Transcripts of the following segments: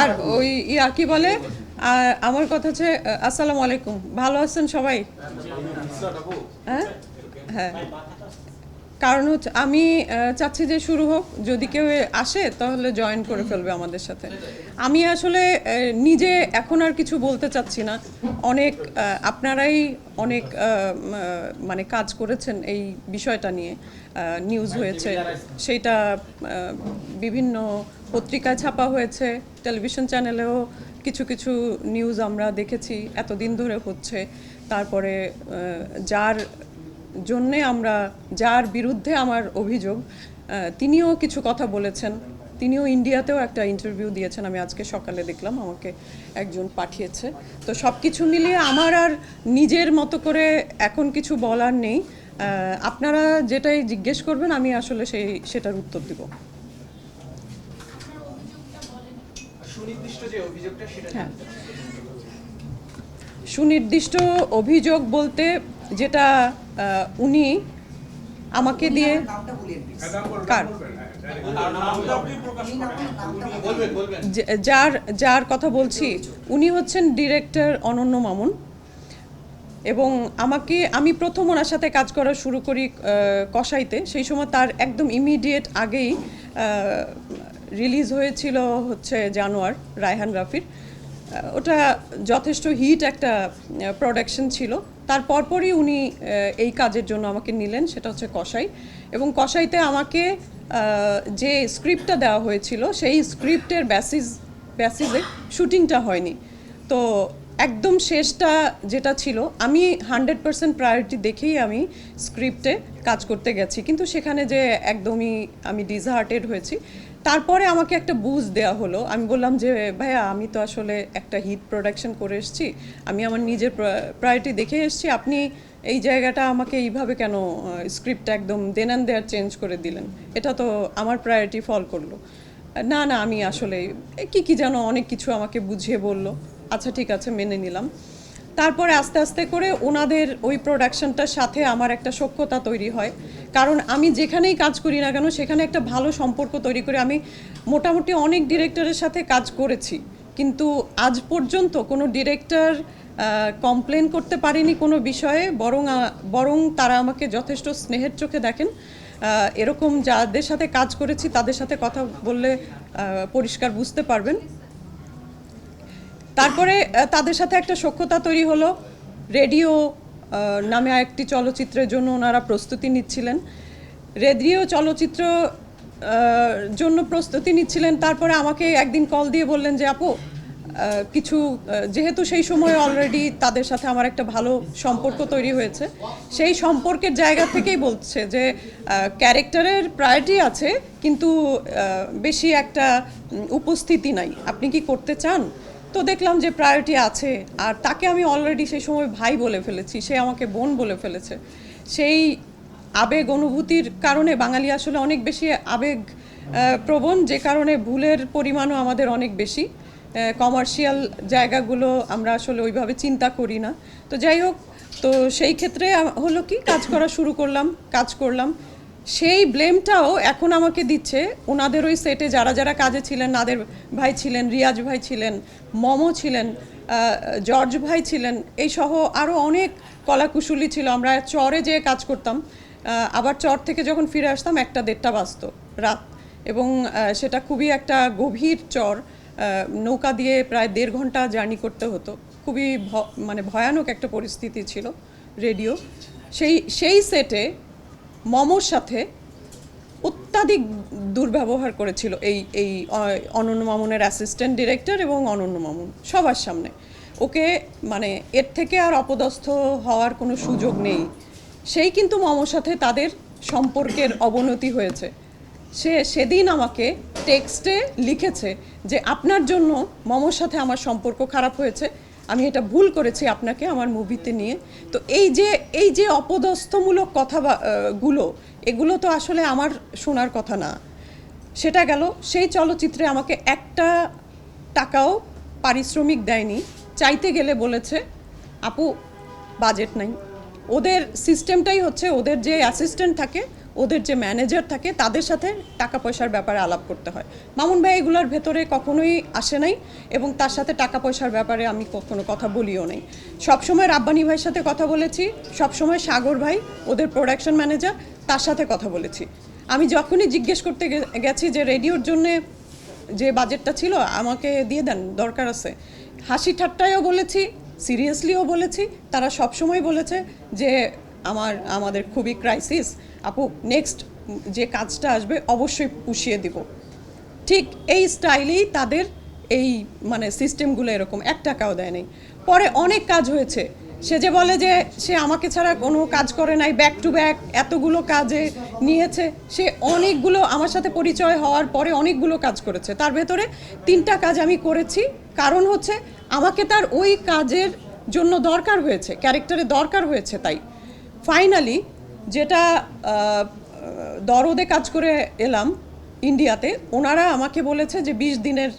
আর ওই ইয়া কি বলে? আর আমার কথা হচ্ছে আসসালামু আলাইকুম। ভালো আছেন সবাই? হ্যাঁ? হ্যাঁ। কারণ হচ্ছে আমি চাচ্ছি যে শুরু হোক। যদি কেউ আসে তাহলে জয়েন করে ফেলবে আমাদের সাথে। আমি আসলে নিজে এখন আর কিছু বলতে চাচ্ছি না। অনেক আপনারাই অনেক মানে কাজ করেছেন এই বিষয়টা নিয়ে। নিউজ হয়েছে। সেইটা বিভিন্ন পত্রিকায় ছাপা হয়েছে টেলিভিশন চ্যানেলেও কিছু কিছু নিউজ আমরা দেখেছি, এতদিন ধরে হচ্ছে। তারপরে যার জন্যে আমরা, যার বিরুদ্ধে আমার অভিযোগ তিনিও কিছু কথা বলেছেন। তিনিও ইন্ডিয়াতেও একটা ইন্টারভিউ দিয়েছেন, আমি আজকে সকালে দেখলাম, আমাকে একজন পাঠিয়েছে। তো সব কিছু মিলিয়ে আমার আর নিজের মতো করে এখন কিছু বলার নেই। আপনারা যেটাই জিজ্ঞেস করবেন, আমি আসলে সেই, সেটার উত্তর দিব। সুনির্দিষ্ট হ্যাঁ। সুনির্দিষ্ট অভিযোগ বলতে যেটা উনি আমাকে দিয়ে কার? বলবেন বলবেন। যে- যার যার কথা বলছি উনি হচ্ছেন ডিরেক্টর অনন্য মামুন। এবং আমাকে আমি প্রথম ওনার সাথে কাজ করা শুরু করি আহ, কসাইতে। সেই সময় তার একদম ইমিডিয়েট আগেই রিলিজ হয়েছিল হচ্ছে জানোয়ার, রায়হান রাফির। ওটা যথেষ্ট হিট একটা প্রোডাকশন ছিল। তার পরপরই উনি এই কাজের জন্য আমাকে নিলেন, সেটা হচ্ছে কষাই এবং কষাইতে আমাকে যে স্ক্রিপ্টটা দেওয়া হয়েছিল, সেই স্ক্রিপ্টের ব্যাসিস ব্যাসিসে শুটিংটা হয়নি। তো একদম শেষটা যেটা ছিল, আমি হান্ড্রেড পার্সেন্ট প্রায়োরিটি দেখেই আমি স্ক্রিপ্টে কাজ করতে গেছি। কিন্তু সেখানে যে একদমই আমি ডিসহার্টেড হয়েছি। তারপরে আমাকে একটা বুঝ দেওয়া হলো। আমি বললাম যে, ভাইয়া, আমি তো আসলে একটা হিট প্রোডাকশন করে এসেছি। আমি আমার নিজের প্রায়োরিটি দেখে এসেছি। আপনি এই জায়গাটা আমাকে এইভাবে কেন স্ক্রিপ্টটা একদম দেন অ্যান্ড দেয়ার চেঞ্জ করে দিলেন? এটা তো আমার প্রায়োরিটি ফল করল। না না, আমি আসলে কি কি যেন অনেক কিছু আমাকে বুঝিয়ে বলল। আচ্ছা ঠিক আছে, মেনে নিলাম। তারপরে আস্তে আস্তে করে ওনাদের ওই প্রোডাকশনটার সাথে আমার একটা সখ্যতা তৈরি হয়। কারণ আমি যেখানেই কাজ করি না কেন, সেখানে একটা ভালো সম্পর্ক তৈরি করে আমি মোটামুটি অনেক ডিরেক্টরের সাথে কাজ করেছি। কিন্তু আজ পর্যন্ত কোনো ডিরেক্টর কমপ্লেন করতে পারেনি কোনো বিষয়ে, বরং বরং তারা আমাকে যথেষ্ট স্নেহের চোখে দেখেন। এরকম যাদের সাথে কাজ করেছি, তাদের সাথে কথা বললে পরিষ্কার বুঝতে পারবেন। তারপরে তাদের সাথে একটা সখ্যতা তৈরি হলো। রেডিও নামে একটি চলচ্চিত্রের জন্য ওনারা প্রস্তুতি নিচ্ছিলেন। রেডিও চলচ্চিত্র জন্য প্রস্তুতি নিচ্ছিলেন। তারপরে আমাকে একদিন কল দিয়ে বললেন যে, আপু কিছু যেহেতু সেই সময় অলরেডি তাদের সাথে আমার একটা ভালো সম্পর্ক তৈরি হয়েছে, সেই সম্পর্কের জায়গা থেকেই বলছে যে ক্যারেক্টারের প্রায়োরিটি আছে, কিন্তু বেশি একটা উপস্থিতি নাই। আপনি কি করতে চান? তো দেখলাম যে প্রায়োরিটি আছে, আর তাকে আমি অলরেডি সেই সময় ভাই বলে ফেলেছি, সে আমাকে বোন বলে ফেলেছে। সেই আবেগ অনুভূতির কারণে বাঙালি আসলে অনেক বেশি আবেগ প্রবণ, যে কারণে ভুলের পরিমাণও আমাদের অনেক বেশি। কমার্শিয়াল জায়গাগুলো আমরা আসলে ওইভাবে চিন্তা করি না। তো যাই হোক, তো সেই ক্ষেত্রে হলো কি, কাজ করা শুরু করলাম, কাজ করলাম। সেই ব্লেমটাও এখন আমাকে দিচ্ছে। ওনাদের ওই সেটে যারা যারা কাজে ছিলেন, নাদের ভাই ছিলেন, রিয়াজ ভাই ছিলেন, মমো ছিলেন জর্জ ভাই ছিলেন, এই সহ আরও অনেক কলাকুশলী ছিল। আমরা চরে যেয়ে কাজ করতাম। আবার চর থেকে যখন ফিরে আসতাম, একটা দেড়টা বাজতো রাত। এবং সেটা খুবই একটা গভীর চর। নৌকা দিয়ে প্রায় দেড় ঘণ্টা জার্নি করতে হতো। খুবই মানে ভয়ানক একটা পরিস্থিতি ছিল রেডিও। সেই সেই সেটে মমোর সাথে অত্যাধিক দুর্ব্যবহার করেছিল এই এই অনন্য মামুনের অ্যাসিস্ট্যান্ট ডিরেক্টর এবং অনন্য মামুন সবার সামনে। ওকে মানে এর থেকে আর অপদস্থ হওয়ার কোনো সুযোগ নেই। সেই কিন্তু মমোর সাথে তাদের সম্পর্কের অবনতি হয়েছে। সে সেদিন আমাকে টেক্সটে লিখেছে যে, আপনার জন্য মমোর সাথে আমার সম্পর্ক খারাপ হয়েছে। আমি এটা ভুল করেছি আপনাকে আমার মুভিতে নিয়ে। তো এই যে এই যে অপদস্থমূলক কথা গুলো, এগুলো তো আসলে আমার শোনার কথা না। সেটা গেল, সেই চলচ্চিত্রে আমাকে একটা টাকাও পারিশ্রমিক দেয়নি। চাইতে গেলে বলেছে, আপু বাজেট নাই। ওদের সিস্টেমটাই হচ্ছে, ওদের যে অ্যাসিস্ট্যান্ট থাকে ওদের যে ম্যানেজার থাকে, তাদের সাথে টাকা পয়সার ব্যাপারে আলাপ করতে হয়। মামুন ভাই, এগুলোর ভেতরে কখনোই আসে নাই এবং তার সাথে টাকা পয়সার ব্যাপারে আমি কখনো কথা বলিও নাই। সবসময় রাব্বানি ভাইয়ের সাথে কথা বলেছি, সবসময় সাগর ভাই, ওদের প্রোডাকশন ম্যানেজার তার সাথে কথা বলেছি। আমি যখনই জিজ্ঞেস করতে গেছি যে রেডিওর জন্যে যে বাজেটটা ছিল, আমাকে দিয়ে দেন, দরকার আছে। হাসি ঠাট্টায়ও বলেছি সিরিয়াসলিও বলেছি, তারা সবসময় বলেছে যে, আমার, আমাদের খুবই ক্রাইসিস আপু নেক্সট যে কাজটা আসবে অবশ্যই পুষিয়ে দিব। ঠিক এই স্টাইলেই তাদের এই মানে সিস্টেমগুলো এরকম, এক টাকাও দেয় নাই। পরে অনেক কাজ হয়েছে। সে যে বলে যে সে আমাকে ছাড়া কোনো কাজ করে নাই ব্যাক টু ব্যাক এতগুলো কাজে নিয়েছে। সে অনেকগুলো আমার সাথে পরিচয় হওয়ার পরে অনেকগুলো কাজ করেছে। তার ভেতরে তিনটা কাজ আমি করেছি। কারণ হচ্ছে আমাকে তার ওই কাজের জন্য দরকার হয়েছে ক্যারেক্টারে দরকার হয়েছে তাই। ফাইনালি যেটা দরদে কাজ করে এলাম ইন্ডিয়াতে, ওনারা আমাকে বলেছে যে বিশ দিনের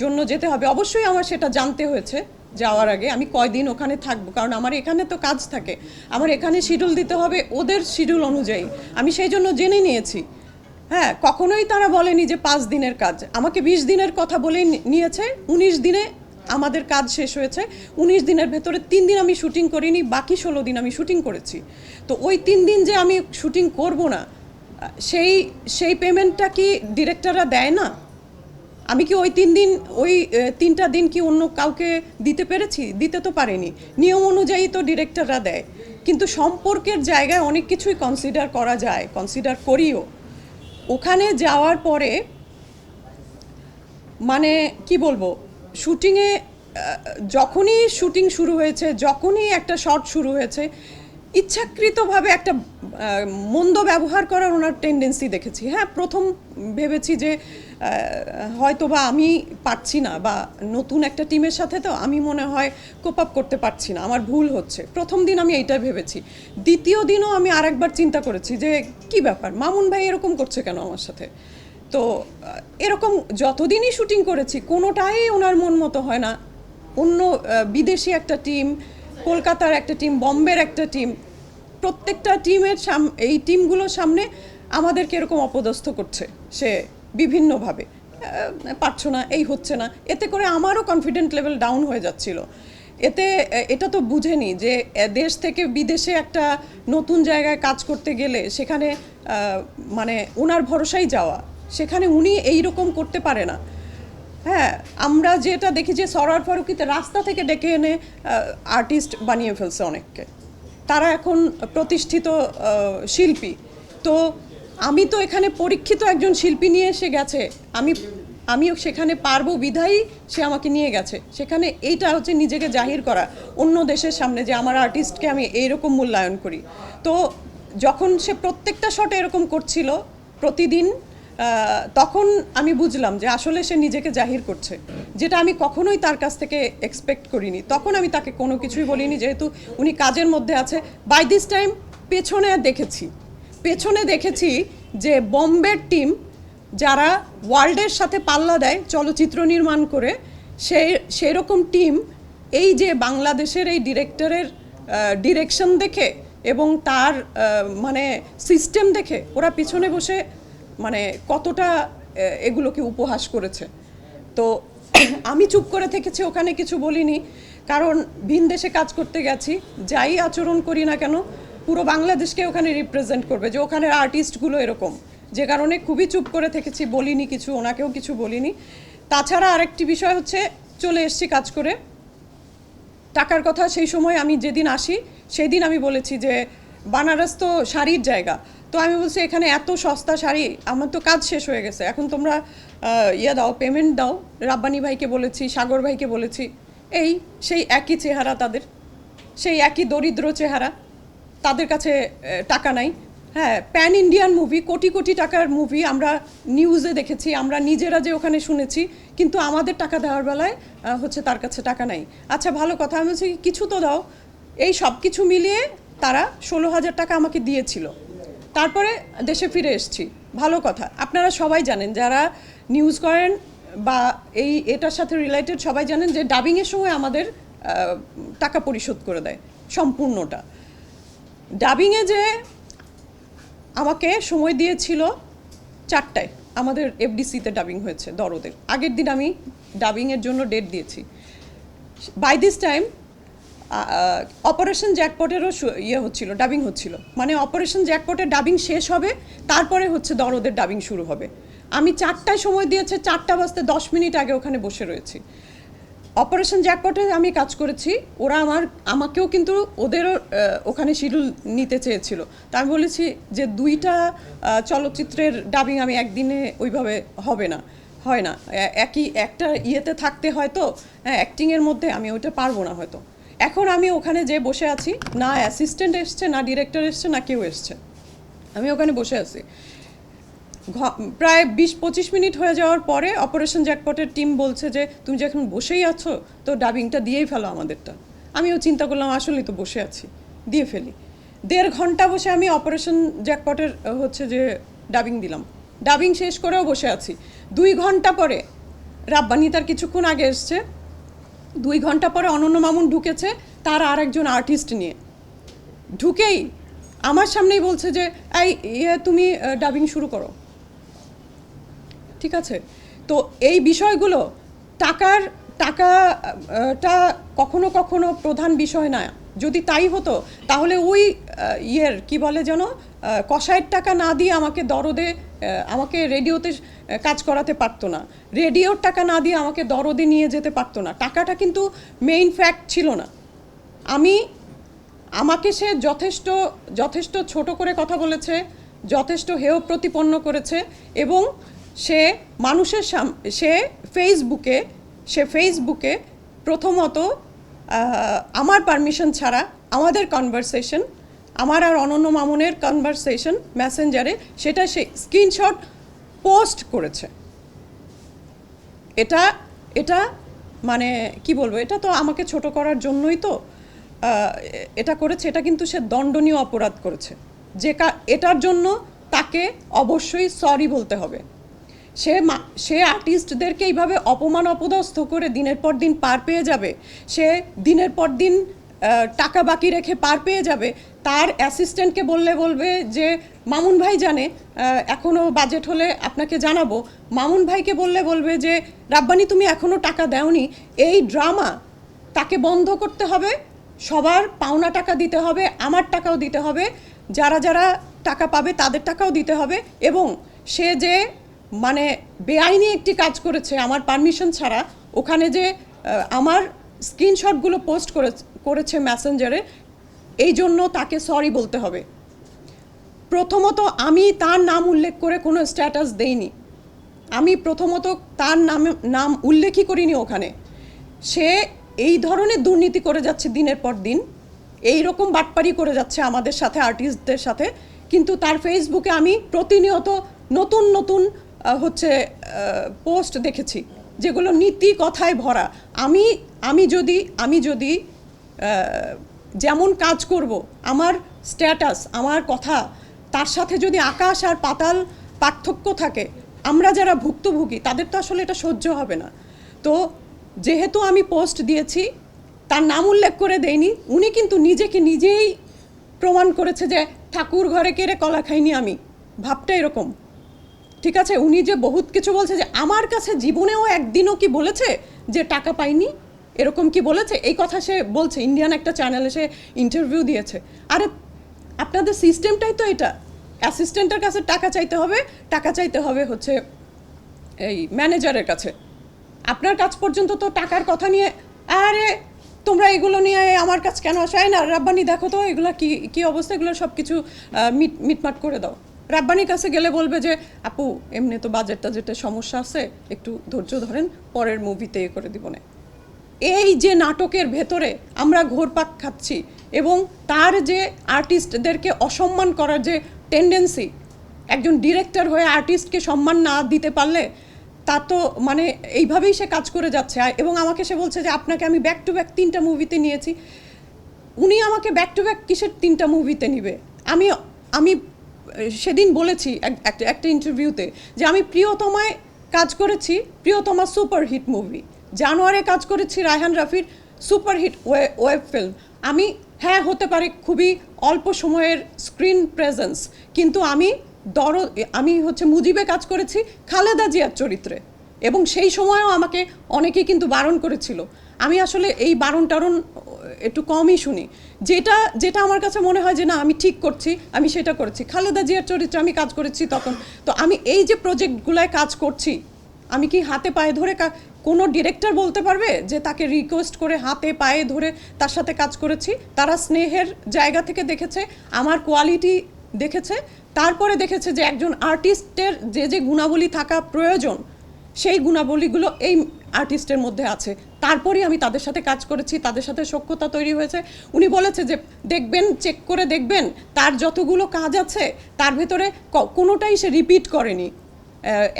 জন্য যেতে হবে। অবশ্যই আমার সেটা জানতে হয়েছে যাওয়ার আগে। আমি কয়দিন ওখানে থাকব? কারণ আমার এখানে তো কাজ থাকে। আমার এখানে শিডিউল দিতে হবে ওদের শিডিউল অনুযায়ী। আমি সেই জন্য জেনে নিয়েছি। হ্যাঁ কখনোই তারা বলেনি যে পাঁচ দিনের কাজ। আমাকে বিশ দিনের কথা বলেই নিয়েছে। উনিশ দিনে আমাদের কাজ শেষ হয়েছে। উনিশ দিনের ভেতরে তিন দিন আমি শুটিং করিনি, বাকি ষোলো দিন আমি শুটিং করেছি। তো ওই তিন দিন যে আমি শুটিং করব না, সেই সেই পেমেন্টটা কি ডিরেক্টররা দেয় না? আমি কি ওই তিন দিন, ওই তিনটা দিন কি অন্য কাউকে দিতে পেরেছি? দিতে তো পারিনি। নিয়ম অনুযায়ী তো ডিরেক্টররা দেয়। কিন্তু সম্পর্কের জায়গায় অনেক কিছুই কনসিডার করা যায় কনসিডার করিও। ওখানে যাওয়ার পরে মানে কি বলব শুটিংয়ে যখনই শুটিং শুরু হয়েছে, যখনই একটা শট শুরু হয়েছে, ইচ্ছাকৃতভাবে একটা মন্দ ব্যবহার করার ওনার টেন্ডেন্সি দেখেছি। হ্যাঁ প্রথম ভেবেছি যে হয়তো বা আমি পারছি না বা নতুন একটা টিমের সাথে তো আমি মনে হয় কোপ আপ করতে পারছি না, আমার ভুল হচ্ছে। প্রথম দিন আমি এইটা ভেবেছি। দ্বিতীয় দিনও আমি আরেকবার চিন্তা করেছি যে, কি ব্যাপার? মামুন ভাই এরকম করছে কেন আমার সাথে? তো এরকম যতদিনই শুটিং করেছি, কোনোটাই ওনার মন মতো হয় না। অন্য বিদেশি একটা টিম, কলকাতার একটা টিম, বম্বের একটা টিম, প্রত্যেকটা টিমের সাম, এই টিমগুলোর সামনে আমাদেরকে এরকম অপদস্থ করছে সে বিভিন্নভাবে। পারছ না, এই হচ্ছে না। এতে করে আমারও কনফিডেন্ট লেভেল ডাউন হয়ে যাচ্ছিল। এতে এটা তো বুঝেনি যে দেশ থেকে বিদেশে একটা নতুন জায়গায় কাজ করতে গেলে সেখানে মানে ওনার ভরসায় যাওয়া। সেখানে উনি এই রকম করতে পারে না। হ্যাঁ আমরা যেটা দেখি যে সরার ফারুকিতে রাস্তা থেকে ডেকে এনে আর্টিস্ট বানিয়ে ফেলছে অনেককে। তারা এখন প্রতিষ্ঠিত শিল্পী। তো আমি তো এখানে পরীক্ষিত একজন শিল্পী নিয়ে এসে গেছে। আমি, আমিও সেখানে পারব বিধাই সে আমাকে নিয়ে গেছে। সেখানে এইটা হচ্ছে নিজেকে জাহির করা। অন্য দেশের সামনে যে আমার আর্টিস্টকে আমি এইরকম মূল্যায়ন করি। তো যখন সে প্রত্যেকটা শটে এরকম করছিল, প্রতিদিন তখন আমি বুঝলাম যে আসলে সে নিজেকে জাহির করছে, যেটা আমি কখনোই তার কাছ থেকে এক্সপেক্ট করিনি। তখন আমি তাকে কোনো কিছুই বলিনি, যেহেতু উনি কাজের মধ্যে আছে। বাই দিস টাইম পেছনে দেখেছি পেছনে দেখেছি যে বম্বের টিম যারা ওয়ার্ল্ডের সাথে পাল্লা দেয় চলচ্চিত্র নির্মাণ করে, সেই সেরকম টিম এই যে বাংলাদেশের এই ডিরেক্টরের ডিরেকশন দেখে এবং তার মানে সিস্টেম দেখে ওরা পিছনে বসে মানে কতটা এগুলোকে উপহাস করেছে। তো আমি চুপ করে থেকেছি, ওখানে কিছু বলিনি। কারণ ভিন দেশে কাজ করতে গেছি, যাই আচরণ করি না কেন, পুরো বাংলাদেশকে ওখানে রিপ্রেজেন্ট করবে, যে ওখানের আর্টিস্টগুলো এরকম। যে কারণে খুবই চুপ করে থেকেছি, বলিনি কিছু, ওনাকেও কিছু বলিনি। তাছাড়া আরেকটি বিষয় হচ্ছে, চলে এসছি কাজ করে। টাকার কথা সেই সময় আমি যেদিন আসি সেই দিন আমি বলেছি যে, বানারস তো শাড়ির জায়গা। তো আমি বলছি, এখানে এত সস্তা শাড়ি, আমার তো কাজ শেষ হয়ে গেছে। এখন তোমরা ইয়ে দাও পেমেন্ট দাও। রাব্বানি ভাইকে বলেছি, সাগর ভাইকে বলেছি, এই সেই একই চেহারা তাদের, সেই একই দরিদ্র চেহারা তাদের কাছে টাকা নাই। হ্যাঁ pan Indian movie crore crore টাকার মুভি আমরা নিউজে দেখেছি, আমরা নিজেরা যে ওখানে শুনেছি, কিন্তু আমাদের টাকা দেওয়ার বেলায় হচ্ছে তার কাছে টাকা নাই। আচ্ছা ভালো কথা, আমি বলছি, কিছু তো দাও। এই সব কিছু মিলিয়ে তারা ষোলো হাজার টাকা আমাকে দিয়েছিল। তারপরে দেশে ফিরে এসেছি। ভালো কথা। আপনারা সবাই জানেন, যারা নিউজ করেন বা এই এটার সাথে রিলেটেড সবাই জানেন যে ডাবিংয়ের সময় আমাদের টাকা পরিশোধ করে দেয়, সম্পূর্ণটা। ডাবিংয়ে যে আমাকে সময় দিয়েছিল চারটায়, আমাদের এফডিসিতে ডাবিং হয়েছে, দরদের। আগের দিন আমি ডাবিংয়ের জন্য ডেট দিয়েছি। বাই দিস টাইম অপারেশন জ্যাকপটেরও ইয়ে হচ্ছিল ডাবিং হচ্ছিল। মানে অপারেশন জ্যাকপটের ডাবিং শেষ হবে, তারপরে হচ্ছে দরদের ডাবিং শুরু হবে। আমি চারটায় সময় দিয়েছে, চারটা বাজতে দশ মিনিট আগে ওখানে বসে রয়েছি। অপারেশন জ্যাকপটে আমি কাজ করেছি, ওরা আমার, আমাকেও কিন্তু ওদেরও ওখানে শিডিউল নিতে চেয়েছিল। তা আমি বলেছি যে দুইটা চলচ্চিত্রের ডাবিং আমি একদিনে ওইভাবে হবে না, হয় না। একই, একটা ইয়েতে থাকতে হয়তো হ্যাঁ অ্যাক্টিংয়ের মধ্যে আমি ওইটা পারব না হয়তো। এখন আমি ওখানে যে বসে আছি, না অ্যাসিস্ট্যান্ট এসছে, না ডিরেক্টর এসছে, না কেউ এসছে। আমি ওখানে বসে আছি। প্রায় বিশ পঁচিশ মিনিট হয়ে যাওয়ার পরে অপারেশন জ্যাকপটের টিম বলছে যে, তুমি যখন বসেই আছো, তো ডাবিংটা দিয়েই ফেলো আমাদেরটা। আমিও চিন্তা করলাম, আসলেই তো বসে আছি, দিয়ে ফেলি। দেড় ঘণ্টা বসে আমি অপারেশন জ্যাকপটের হচ্ছে যে ডাবিং দিলাম। ডাবিং শেষ করেও বসে আছি। দুই ঘণ্টা পরে রাব্বানি তার কিছুক্ষণ আগে এসছে। দুই ঘণ্টা পরে অনন্য মামুন ঢুকেছে, তার আর একজন আর্টিস্ট নিয়ে। ঢুকেই আমার সামনেই বলছে যে, এই ইয়ে তুমি ডাবিং শুরু করো। ঠিক আছে? তো এই বিষয়গুলো টাকার টাকাটা কখনো কখনো প্রধান বিষয় না। যদি তাই হতো, তাহলে ওই ইয়ের, কি বলে যেন কষায়ের টাকা না দিয়ে আমাকে দরদে আমাকে রেডিওতে কাজ করাতে পারতো না। রেডিওর টাকা না দিয়ে আমাকে দরদে নিয়ে যেতে পারতো না। টাকাটা কিন্তু মেইন ফ্যাক্ট ছিল না। আমি, আমাকে সে যথেষ্ট যথেষ্ট ছোট করে কথা বলেছে, যথেষ্ট হেয় প্রতিপন্ন করেছে এবং সে মানুষের সাম, সে ফেসবুকে সে ফেসবুকে প্রথমত আমার পারমিশন ছাড়া আমাদের কনভারসেশন আমার আর অনন্য মামুনের কনভারসেশন মেসেঞ্জারে সেটা সে স্ক্রিনশট পোস্ট করেছে। এটা এটা মানে কি বলব, এটা তো আমাকে ছোট করার জন্যই তো এটা করেছে, এটা কিন্তু সে দণ্ডনীয় অপরাধ করেছে। যে এটার জন্য তাকে অবশ্যই সরি বলতে হবে। সে সে আর্টিস্টদেরকে এইভাবে অপমান অপদস্থ করে দিনের পর দিন পার পেয়ে যাবে। সে দিনের পর দিন টাকা বাকি রেখে পার পেয়ে যাবে, তার অ্যাসিস্ট্যান্টকে বললে বলবে যে, মামুন ভাই জানে এখনও বাজেট হলে আপনাকে জানাব। মামুন ভাইকে বললে বলবে যে, রাব্বানি, তুমি এখনও টাকা দেওনি, এই ড্রামা তাকে বন্ধ করতে হবে, সবার পাওনা টাকা দিতে হবে, আমার টাকাও দিতে হবে, যারা যারা টাকা পাবে তাদের টাকাও দিতে হবে, এবং সে যে মানে বেআইনি একটি কাজ করেছে, আমার পারমিশন ছাড়া, ওখানে যে আমার স্ক্রিনশটগুলো পোস্ট করে করেছে মেসেঞ্জারে এই জন্য তাকে সরি বলতে হবে। প্রথমত আমি তার নাম উল্লেখ করে কোনো স্ট্যাটাস দেইনি। আমি প্রথমত তার নাম নাম উল্লেখই করিনি ওখানে। সে এই ধরনের দুর্নীতি করে যাচ্ছে দিনের পর দিন এই রকম বাটপারি করে যাচ্ছে আমাদের সাথে আর্টিস্টদের সাথে। কিন্তু তার ফেসবুকে আমি প্রতিনিয়ত নতুন নতুন হচ্ছে পোস্ট দেখেছি, যেগুলো নীতি কথায় ভরা। আমি আমি যদি আমি যদি যেমন কাজ করব, আমার স্ট্যাটাস আমার কথা, তার সাথে যদি আকাশ আর পাতাল পার্থক্য থাকে, আমরা যারা ভুক্তভোগী, তাদের তো আসলে এটা সহ্য হবে না। তো যেহেতু আমি পোস্ট দিয়েছি, তার নাম উল্লেখ করে দেয়নি উনি কিন্তু নিজেকে নিজেই প্রমাণ করেছে যে ঠাকুর ঘরে কেড়ে কলা খাইনি আমি। ভাবটা এরকম। ঠিক আছে? উনি যে বহুত কিছু বলছে যে, আমার কাছে জীবনেও একদিনও কি বলেছে যে, টাকা পাইনি? এরকম কি বলেছে? এই কথা সে বলছে ইন্ডিয়ান একটা চ্যানেলে সে ইন্টারভিউ দিয়েছে। আরে, আপনাদের সিস্টেমটাই তো এটা। অ্যাসিস্ট্যান্টের কাছে টাকা চাইতে হবে, টাকা চাইতে হবে হচ্ছে এই ম্যানেজারের কাছে। আপনার কাছ পর্যন্ত তো টাকার কথা নিয়ে, আরে, তোমরা এগুলো নিয়ে আমার কাছে কেন আসো? না, রাব্বানি, দেখো তো, এগুলো কি কি অবস্থা? এগুলো সব কিছু মিট, মিটমাট করে দাও। রাব্বানির কাছে গেলে বলবে যে, আপু, এমনি তো বাজেট টাজেটের সমস্যা আছে, একটু ধৈর্য ধরেন, পরের মুভিতে এ করে দিব না। এই যে নাটকের ভেতরে আমরা ঘোরপাক খাচ্ছি এবং তার যে আর্টিস্টদেরকে অসম্মান করার যে টেন্ডেন্সি একজন ডিরেক্টর হয়ে আর্টিস্টকে সম্মান না দিতে পারলে তা তো মানে এইভাবেই সে কাজ করে যাচ্ছে। এবং আমাকে সে বলছে যে, আপনাকে আমি ব্যাক টু ব্যাক তিনটা মুভিতে নিয়েছি। উনি আমাকে ব্যাক টু ব্যাক কিসের তিনটা মুভিতে নিবে? আমি আমি সেদিন বলেছি এক- একটা একটা ইন্টারভিউতে যে, আমি প্রিয়তমায় কাজ করেছি, প্রিয়তমা সুপার হিট মুভি জানুয়ারে কাজ করেছি রায়হান রাফির সুপার হিট ওয়েব ফিল্ম। আমি হ্যাঁ হতে পারে খুবই অল্প সময়ের স্ক্রিন প্রেজেন্স, কিন্তু আমি দর আমি হচ্ছে মুজিবে কাজ করেছি খালেদা জিয়ার চরিত্রে। এবং সেই সময়ও আমাকে অনেকেই কিন্তু বারণ করেছিল। আমি আসলে এই বারণ টারণ একটু কমই শুনি। যেটা যেটা আমার কাছে মনে হয় যে না, আমি ঠিক করছি, আমি সেটা করেছি। খালেদা জিয়ার চরিত্রে আমি কাজ করেছি তখন। তো আমি এই যে প্রজেক্টগুলায় কাজ করছি আমি কি হাতে পায়ে ধরে কোনো ডিরেক্টর বলতে পারবে যে তাকে রিকোয়েস্ট করে হাতে পায়ে ধরে তার সাথে কাজ করেছি? তারা স্নেহের জায়গা থেকে দেখেছে, আমার কোয়ালিটি দেখেছে, তারপরে দেখেছে যে একজন আর্টিস্টের যে যে গুণাবলী থাকা প্রয়োজন, সেই গুণাবলীগুলো এই আর্টিস্টের মধ্যে আছে। তারপরেই আমি তাদের সাথে কাজ করেছি, তাদের সাথে সখ্যতা তৈরি হয়েছে। উনি বলেছে যে, দেখবেন চেক করে দেখবেন, তার যতগুলো কাজ আছে, তার ভেতরে কোনোটাই সে রিপিট করেনি।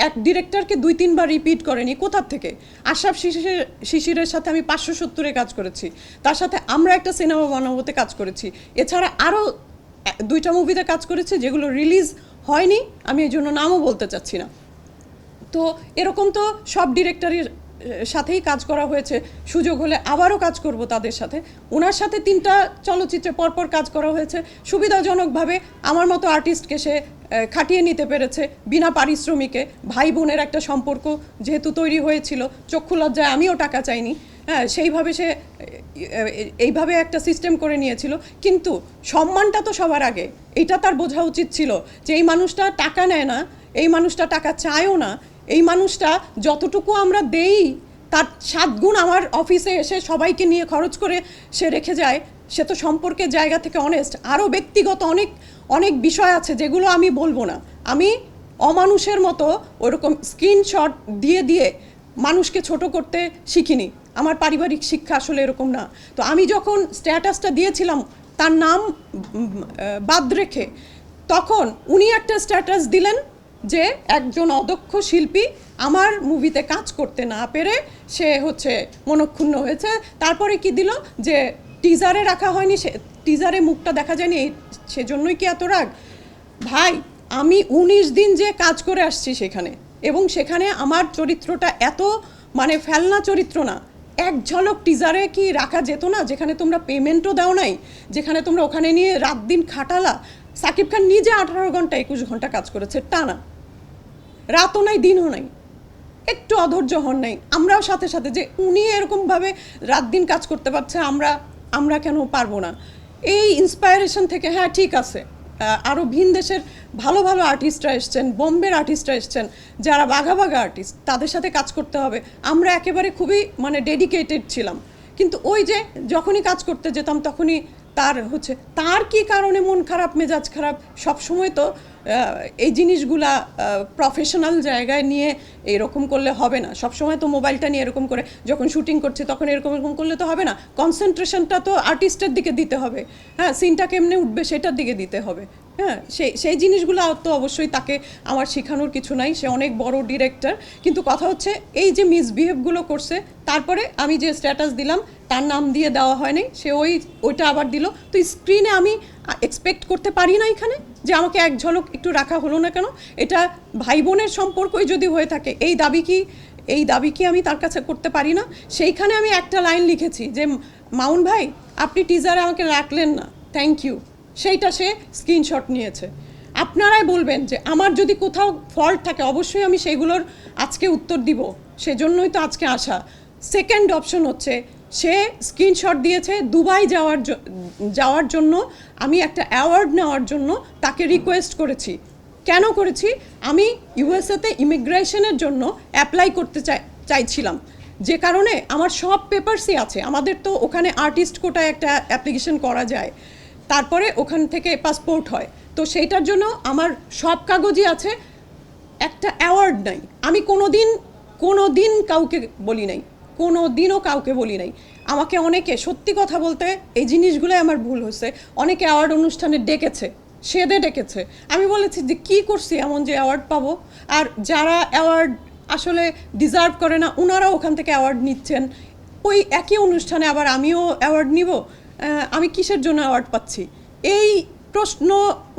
এক ডিরেক্টরকে দুই, তিনবার রিপিট করেনি। কোথার থেকে? আশাফ শিশিরের শিশিরের সাথে আমি পাঁচশো সত্তরে কাজ করেছি। তার সাথে আমরা একটা সিনেমা বানাবোতে কাজ করেছি। এছাড়া আরও দুইটা মুভিতে কাজ করেছি, যেগুলো রিলিজ হয়নি। আমি এই জন্য নামও বলতে চাচ্ছি না। তো এরকম তো সব ডিরেক্টরের সাথেই কাজ করা হয়েছে, সুযোগ হলে আবারও কাজ করব তাদের সাথে। ওনার সাথে তিনটা চলচ্চিত্রে পরপর কাজ করা হয়েছে। সুবিধাজনকভাবে আমার মতো আর্টিস্টকে সে খাটিয়ে নিতে পেরেছে বিনা পারিশ্রমিকে। ভাই বোনের একটা সম্পর্ক যেহেতু তৈরি হয়েছিল, চক্ষু লজ্জায় আমিও টাকা চাইনি। হ্যাঁ সেইভাবে সে এইভাবে একটা সিস্টেম করে নিয়েছিল। কিন্তু সম্মানটা তো সবার আগে। এটা তার বোঝা উচিত ছিল যে এই মানুষটা টাকা নেয় না, এই মানুষটা টাকা চায়ও না এই মানুষটা যতটুকু আমরা দেই, তার সাত গুণ আমার অফিসে এসে সবাইকে নিয়ে খরচ করে সে রেখে যায়। সে তো সম্পর্কের জায়গা থেকে অনেস্ট আরও ব্যক্তিগত অনেক অনেক বিষয় আছে যেগুলো আমি বলব না। আমি অমানুষের মতো ওরকম স্ক্রিনশট দিয়ে দিয়ে মানুষকে ছোট করতে শিখিনি। আমার পারিবারিক শিক্ষা আসলে এরকম না। তো আমি যখন স্ট্যাটাসটা দিয়েছিলাম, তার নাম বাদ রেখে, তখন উনি একটা স্ট্যাটাস দিলেন যে একজন অদক্ষ শিল্পী আমার মুভিতে কাজ করতে না পেরে সে হচ্ছে মনক্ষুণ্ণ হয়েছে। তারপরে কি দিল? যে টিজারে রাখা হয়নি, সে টিজারে মুখটা দেখা যায়নি সেজন্যই কি এত রাগ? ভাই, আমি উনিশ দিন যে কাজ করে আসছি সেখানে এবং সেখানে আমার চরিত্রটা এত মানে ফেলনা চরিত্র না। এক ঝলক টিজারে কি রাখা যেত না? যেখানে তোমরা পেমেন্টও দাও নাই, যেখানে তোমরা ওখানে নিয়ে রাত দিন খাটালা সাকিব খান নিজে আঠারো ঘণ্টা একুশ ঘণ্টা কাজ করেছে টানা রাতও নাই, দিনও নাই। একটু অধৈর্য হন নাই। আমরাও সাথে সাথে যে উনি এরকমভাবে রাত দিন কাজ করতে পারছে, আমরা আমরা কেন পারব না? এই ইন্সপায়ারেশন থেকে হ্যাঁ ঠিক আছে। আরও ভিন দেশের ভালো ভালো আর্টিস্টরা এসছেন, বোম্বের আর্টিস্টরা এসছেন, যারা বাঘা বাঘা আর্টিস্ট তাদের সাথে কাজ করতে হবে। আমরা একেবারে খুবই মানে ডেডিকেটেড ছিলাম। কিন্তু ওই যে যখনই কাজ করতে যেতাম, তখনই তার হচ্ছে তার কি কারণে মন খারাপ মেজাজ খারাপ? সবসময় তো এই জিনিসগুলা প্রফেশনাল জায়গায় নিয়ে এরকম করলে হবে না। সব সময় তো মোবাইলটা নিয়ে এরকম করে, যখন শুটিং করছে তখন এরকম এরকম করলে তো হবে না। কনসেন্ট্রেশনটা তো আর্টিস্টের দিকে দিতে হবে। হ্যাঁ সিনটা কেমনে উঠবে সেটার দিকে দিতে হবে। হ্যাঁ সেই সেই জিনিসগুলো তো অবশ্যই তাকে আমার শেখানোর কিছু নাই। সে অনেক বড় ডিরেক্টর কিন্তু কথা হচ্ছে, এই যে মিসবিহেভগুলো করছে, তারপরে আমি যে স্ট্যাটাস দিলাম, তার নাম দিয়ে দেওয়া হয়নি। সে ওই, ওইটা আবার দিল। তো স্ক্রিনে আমি এক্সপেক্ট করতে পারি না এখানে যে আমাকে এক ঝলক একটু রাখা হলো না কেন? এটা ভাই বোনের সম্পর্কই যদি হয়ে থাকে, এই দাবি কি, এই দাবি কি আমি তার কাছে করতে পারি না? সেইখানে আমি একটা লাইন লিখেছি যে মাউন ভাই, আপনি টিজারে আমাকে রাখলেন না থ্যাংক ইউ সেইটা সে স্ক্রিনশট নিয়েছে। আপনারাই বলবেন যে, আমার যদি কোথাও ফল্ট থাকে, অবশ্যই আমি সেগুলোর আজকে উত্তর দিব। সেজন্যই তো আজকে আসা। সেকেন্ড অপশন হচ্ছে সে স্ক্রিনশট দিয়েছে দুবাই যাওয়ার যাওয়ার জন্য, আমি একটা অ্যাওয়ার্ড নেওয়ার জন্য তাকে রিকোয়েস্ট করেছি। কেন করেছি? আমি ইউএসএতে ইমিগ্রেশনের জন্য অ্যাপ্লাই করতে চাই, চাইছিলাম। যে কারণে আমার সব পেপারসই আছে। আমাদের তো ওখানে আর্টিস্ট কোটায় একটা অ্যাপ্লিকেশন করা যায়। তারপরে ওখান থেকে পাসপোর্ট হয়। তো সেইটার জন্য আমার সব কাগজই আছে। একটা অ্যাওয়ার্ড নাই। আমি কোনো দিন কোনো দিন কাউকে বলি নাই। কোনো দিনও কাউকে বলি নাই। আমাকে অনেকে সত্যি কথা বলতে এই জিনিসগুলোই আমার ভুল হয়েছে। অনেকে অ্যাওয়ার্ড অনুষ্ঠানে ডেকেছে, সেদে ডেকেছে। আমি বলেছি যে কী করছি এমন যে অ্যাওয়ার্ড পাবো? আর যারা অ্যাওয়ার্ড আসলে ডিজার্ভ করে না ওনারাও ওখান থেকে অ্যাওয়ার্ড নিচ্ছেন। ওই একই অনুষ্ঠানে আবার আমিও অ্যাওয়ার্ড নিব। আমি কিসের জন্য অ্যাওয়ার্ড পাচ্ছি? এই প্রশ্ন,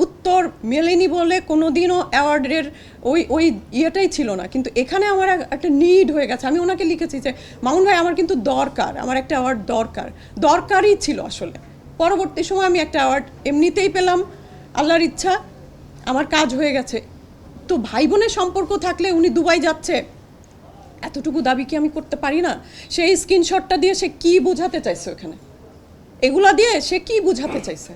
উত্তর মেলেনি বলে কোনো দিনও অ্যাওয়ার্ডের ওই ওই ইয়েটাই ছিল না। কিন্তু এখানে আমার একটা নিড হয়ে গেছে। আমি ওনাকে লিখেছি যে, মামুন ভাই, আমার কিন্তু দরকার, আমার একটা অ্যাওয়ার্ড দরকার। দরকারই ছিল আসলে। পরবর্তী সময় আমি একটা অ্যাওয়ার্ড এমনিতেই পেলাম। আল্লাহর ইচ্ছা, আমার কাজ হয়ে গেছে। তো ভাই বোনের সম্পর্ক থাকলে উনি দুবাই যাচ্ছে, এতটুকু দাবি কি আমি করতে পারি না? সেই স্ক্রিনশটটা দিয়ে সে কি বোঝাতে চাইছে ওখানে? এগুলা দিয়ে সে কি বোঝাতে চাইছে?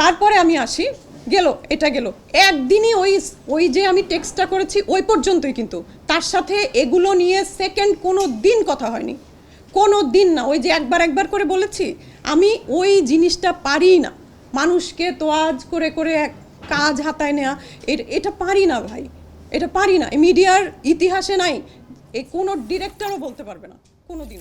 তারপরে আমি আসি। গেল, এটা গেল। একদিনই ওই ওই যে আমি টেক্সটটা করেছি, ওই পর্যন্তই কিন্তু। তার সাথে এগুলো নিয়ে সেকেন্ড কোনো দিন কথা হয়নি। কোনো দিন না। ওই যে একবার একবার করে বলেছি, আমি ওই জিনিসটা পারি না। মানুষকে তোয়াজ করে করে এক কাজ হাতায় নেওয়া এটা পারি না ভাই। এটা পারি না। মিডিয়ার ইতিহাসে নাই। এ কোনো ডিরেক্টরও বলতে পারবে না। কোনো দিন